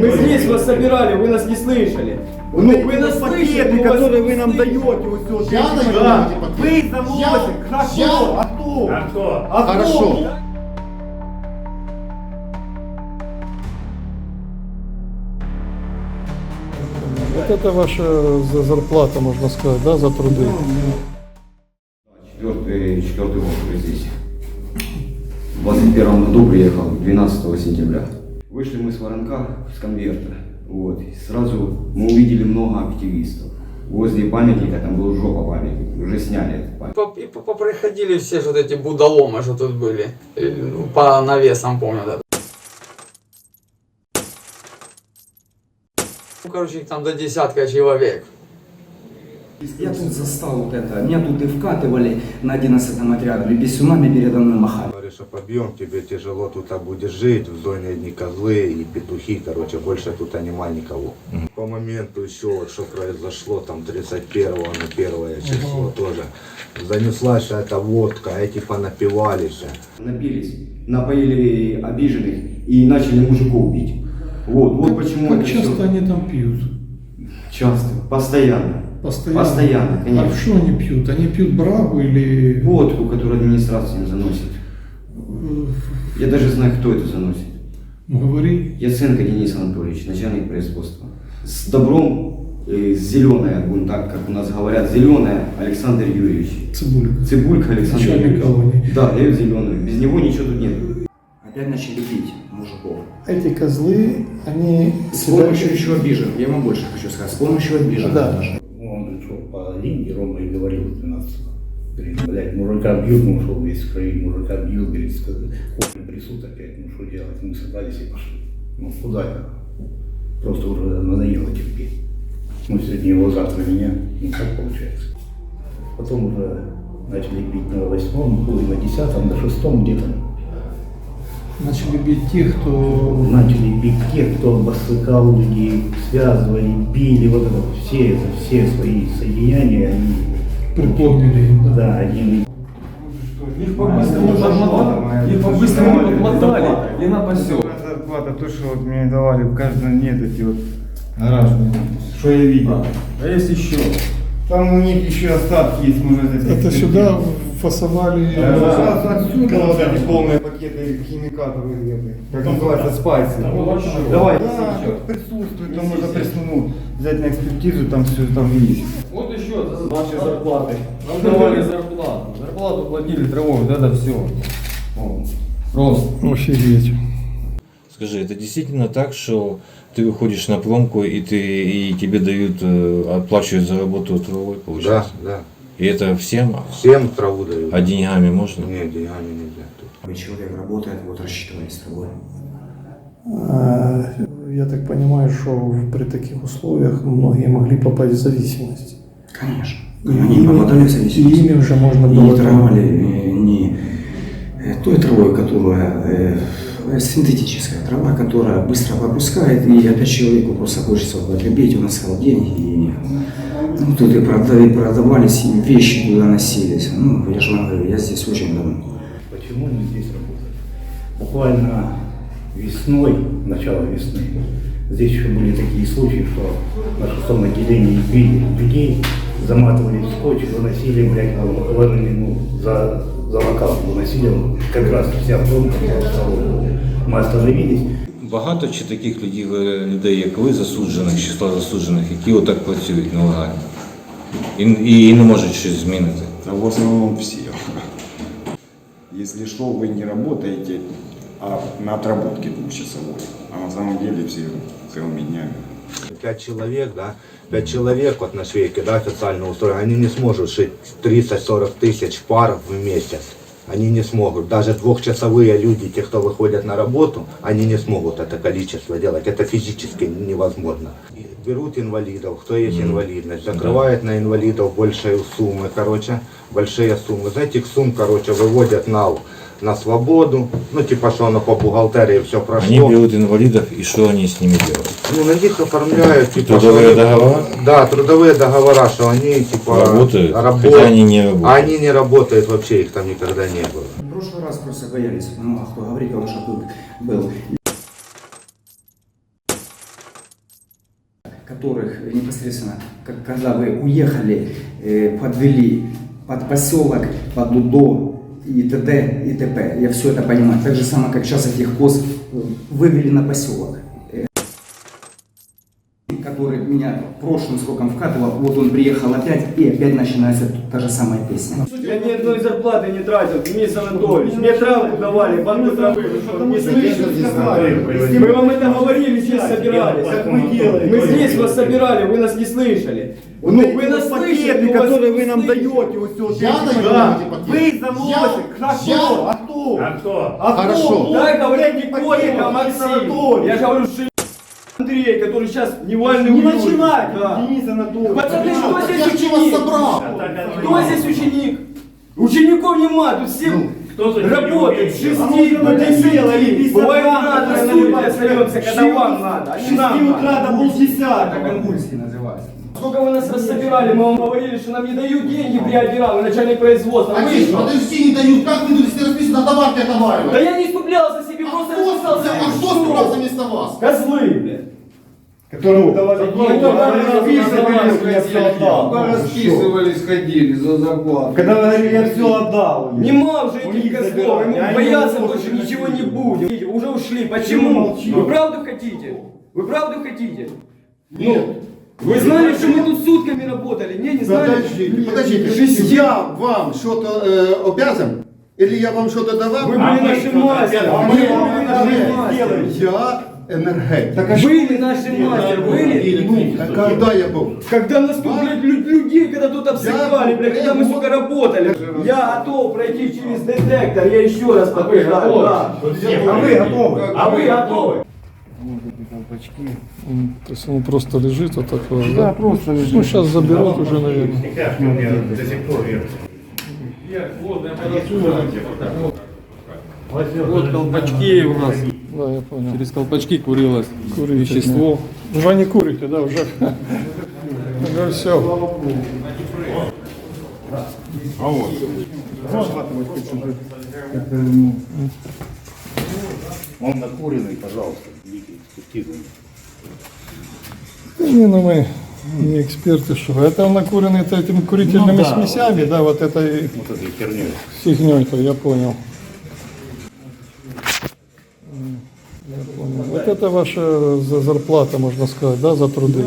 Мы здесь вас собирали, вы нас не слышали. Ну, вы нас слышите, пакеты, мы вас которые вы нам слышим. даете, вот все, Я эти даю эти пакеты. Вы завозите, Я- хорошо, я- а кто? А кто? А кто? Хорошо. Вот это ваша за- зарплата, можно сказать, да, за труды. Четвертый, четвертый год уже здесь. В 21 году приехал, 12 сентября. Вышли мы с воронка, с конверта. Вот. И сразу мы увидели много активистов. Возле памятника, там был жопа памятник, уже сняли этот памятник. И поприходили все же вот эти будоломы, что тут были. Ну, По навесам помню, да. Ну, короче, их там до десятка человек. Я тут застал вот это. Меня тут и вкатывали на 11 отряде. И писюнами передо мной махали. Говоришь, объем, тебе тяжело тут будешь жить, в зоне одни козлы и петухи, короче, больше тут нема никого. По моменту еще вот что произошло, там 31 на первое число тоже, занеслась эта водка, эти понапивались. Напились, напоили обиженных и начали мужиков бить. Вот, вот почему Как это часто всё- они там пьют? Часто, постоянно. Постоянно? Постоянно, конечно. А что они пьют? Они пьют брагу или... Водку, которую администрация им заносит. Я даже знаю, кто это заносит. Ну, говори. Яценко Денис Анатольевич, начальник производства. С добром, э, зеленая, будем так, как у нас говорят, зеленая Александр Юрьевич. Цибулька. Цибулька Александр Начальник Юрьевич. колонии. Да, дает зеленую. Без него ничего тут нет. Опять начали бить мужиков. Эти козлы, они... С помощью еще обижен. Я вам больше хочу сказать. С помощью обижен. Да. даже. По линии, Рома и говорил 12 Говорит, блядь, мужика бьют, мы ушел весь в крови, мужика бьют, говорит, хуй трясут опять, ну что делать? Мы собрались и пошли. Ну куда это? Просто уже надоело терпеть. Ну сегодня его, завтра меня, ну как получается. Потом уже начали бить на восьмом, и на десятом, на шестом где-то. Начали бить тех, кто... Начали бить тех, кто обосыкал людей, связывали, били, вот это все, это все свои соединения, они Припомнили им, да? Да, один Их по-быстрому подмотали, их по-быстрому подмотали и на поселок. Зарплата, то, что вот мне давали в каждом нет эти вот гаражные, что я видел. А есть еще. Там у них еще остатки есть, можно взять. Это сюда фасовали... Да, отсюда вот эти полные пакеты химикатов, эти, как называется, спайсы. Давай, Да, еще. тут присутствует, там можно присунуть, взять на экспертизу, там все там есть. Вот еще за ваши зарплаты. Нам давали зарплату. Зарплату платили травой, вот это все. Просто. Офигеть. Скажи, это действительно так, что ты выходишь на промку и ты и тебе дают, э, оплачивают за работу травой, Да, получается? да. И это всем? Всем траву дают. А деньгами можно? Нет, деньгами нельзя. тут. Человек работает, вот рассчитывались с тобой. А, Я так понимаю, что при таких условиях многие могли попасть в зависимость. Конечно. И Они попадали в И зависимость. ими уже можно было... не травали не э, той травой, которая э, синтетическая трава, которая быстро попускает, и опять человеку просто хочется употребить, он искал деньги, и ну, тут и продавали, продавались, и вещи туда носились. Ну, я же вам говорю, я здесь очень давно. Почему мы здесь работаем? Буквально весной, начало весны, здесь еще были такие случаи, что на шестом отделении били людей, заматывали в скотч, выносили, блядь, ложили, ну, за, за локал выносили, как раз вся промка. Мы остановились, Багато чи таких людей, е, людей, як ви, засуджених, числа засуджених, які отак працюють нелегально? І, і, і не можуть щось змінити. Да в основном все. Если что, вы не работаете, а на отработке двухчасовой. А на самом деле все целыми днями. Пять человек, да, пять человек вот на швейке, да, официально устроены, они не смогут шить 30-40 тысяч пар в месяц. Они не смогут. Даже двухчасовые люди, те, кто выходят на работу, они не смогут это количество делать. Это физически невозможно. Берут инвалидов, кто есть инвалидность, закрывают на инвалидов большие суммы, короче, большие суммы. За этих сумм, короче, выводят на, на свободу, ну, типа, что оно по бухгалтерии все прошло. Они берут инвалидов, и что они с ними делают? Ну, на них оформляют, типа, Трудовые что они- договора? Да, трудовые договора, что они, типа, Работают, работ- хотя они не работают. А Они не работают вообще, их там никогда не было. В прошлый раз просто боялись, ну а кто говорит, потому что тут был которых непосредственно, как, когда вы уехали, э, подвели под поселок, под УДО и т.д. и т.п. Я все это понимаю. Так же самое, как сейчас этих коз э, вывели на поселок. Который меня прошлым сроком вкатывал, вот он приехал опять, и опять начинается та же самая песня. Я ни одной зарплаты не тратил, Денис Анатольевич. Мне травку давали, банку травы. Не слышали? Мы вам это говорили, здесь собирались. Как мы делаем? Мы здесь вас собирали, вы нас не слышали. Ну, вы нас слышите, которые вы нам даете. Вот все, Я даю. Вы заносите. Я- А кто? А кто? Кто? Хорошо. Дай пакеты, Коля, Денис Максим. Я говорю, Андрей, который сейчас невальный Не начинайте, Денис Анатольевич. Пацаны, кто Так здесь я же вас ученик? собрал. Кто здесь ученик? Учеников нема, тут все Кто тут работают с умеет? 6 до 10. Бывает рано на улице остается, когда вам надо. А не нам утра до полдесятого. Это конвульсии называется. Сколько вы нас рассобирали, мы вам говорили, что нам не дают деньги при вы начальник производства. Вы Один, что? подожди, не дают. Как вы будете расписано на товарке Да отоваривать? я не ступлялся себе, просто А кто расписался. А кто ступлял вместо вас? Козлы, блядь. Которому давали деньги, я все отдал. расписывались, ходили за зарплату. Когда вы говорили, я все отдал. Нема уже этих козлов, ему бояться больше ничего не будет. Уже ушли. Почему? Вы правду хотите? Вы правду хотите? Нет. Вы знали, что мы тут сутками работали? Не, не знали? Подождите, подождите. Я вам что-то э, обязан? Или я вам что-то давал? Вы А были нашим мастером. Мы Я были нашим мастером. Я энергетик. Были нашим мастером, были? А Когда я был? Когда нас тут, блядь, лю- людей, когда тут обсекали, блядь, когда мы, сука, работали. Я готов пройти через детектор, я еще раз подтверждаю, да. А вы готовы? А вы готовы? М, То есть он просто лежит вот такой, да? просто лежит. Ну, сейчас заберут уже, наверное. Вот колпачки у нас. Да, я понял. Через колпачки курилось Курите, вещество. Уже не курите, да, уже. Ну все. Он накуренный, пожалуйста. Не, ну мы не эксперты, что. Это накуренный это этими курительными Ну да. смесями, да, вот этой Вот этой херней. фигней-то, я понял. М, Я понял. Вот это ваша за- зарплата, можно сказать, да, за труды.